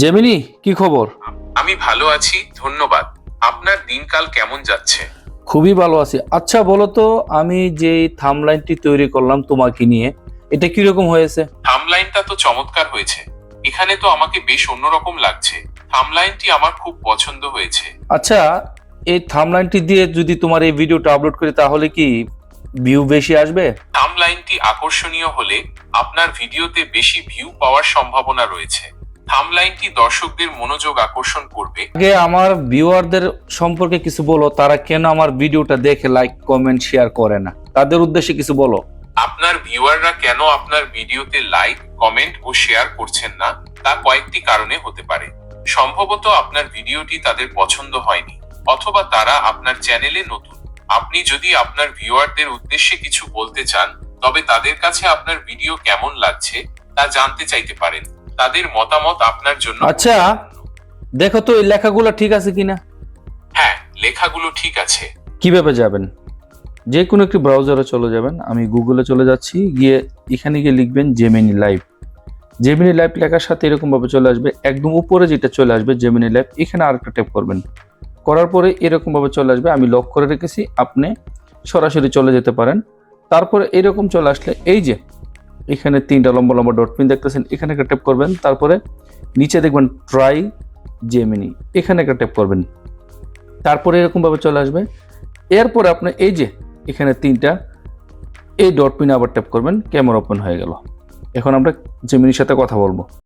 Gemini কি খবর? আমি ভালো আছি ধন্যবাদ। আপনার দিনকাল কেমন যাচ্ছে? খুবই ভালো আছি। আচ্ছা বলো তো আমি যে থামলাইনটি তৈরি করলাম তোমাকে নিয়ে এটা কীরকম হয়েছে? থামলাইনটা তো চমৎকার হয়েছে। এখানে তো আমাকে বেশ অন্যরকম লাগছে। থামলাইনটি আমার খুব পছন্দ হয়েছে। আচ্ছা এই থামলাইনটি দিয়ে যদি তোমার এই ভিডিওটা আপলোড করি তাহলে কি ভিউ বেশি আসবে? থামলাইনটি আকর্ষণীয় হলে আপনার ভিডিওতে বেশি ভিউ পাওয়ার সম্ভাবনা রয়েছে। থামলাইনটি দর্শকদের মনোযোগ আকর্ষণ করবে? আগে আমার ভিউয়ারদের সম্পর্কে কিছু বলো তারা কেন আমার ভিডিওটা দেখে লাইক কমেন্ট শেয়ার করে না? তাদের উদ্দেশ্যে কিছু বলো। আপনার ভিউয়াররা কেন আপনার ভিডিওতে লাইক কমেন্ট ও শেয়ার করছেন না? তা কয়েকটি কারণে হতে পারে। সম্ভবত আপনার ভিডিওটি তাদের পছন্দ হয়নি অথবা তারা আপনার চ্যানেলে নতুন। আপনি যদি আপনার ভিউয়ারদের উদ্দেশ্যে কিছু বলতে চান তবে তাদের কাছে আপনার ভিডিও কেমন লাগছে তা জানতে চাইতে পারেন। তাদের মতামত আপনার জন্য আচ্ছা দেখো তো এই লেখাগুলো ঠিক আছে কিনা? হ্যাঁ লেখাগুলো ঠিক আছে। কীভাবে যাবেন? যে কোনো একটি ব্রাউজারে চলে যাবেন। আমি গুগলে চলে যাচ্ছি গিয়ে এখানে গিয়ে লিখবেন জেমিনি লাইভ জেমিনি লাইভ লেখার সাথে এরকম ভাবে চলে আসবে একদম উপরে যেটা চলে আসবে জেমিনি লাইভ এখানে আরেকটা ট্যাপ করবেন। করার পরে এরকম ভাবে চলে আসবে আমি লক করে রেখেছি আপনি সরাসরি চলে যেতে পারেন। তারপরে এরকম চলে আসলে এই যে এখানে তিনটা লম্বা লম্বা ডট পিন দেখতেছেন, এখানে একটা ট্যাপ করবেন, তারপরে নিচে দেখবেন ট্রাই জেমিনি এখানে একটা ট্যাপ করবেন। তারপরে এরকমভাবে চলে আসবে। এরপরে আপনি এই যে এখানে তিনটা, এই ডট পিন আবার ট্যাপ করবেন ক্যামেরা ওপেন হয়ে গেল। এখন আমরা জেমিনির সাথে কথা বলব।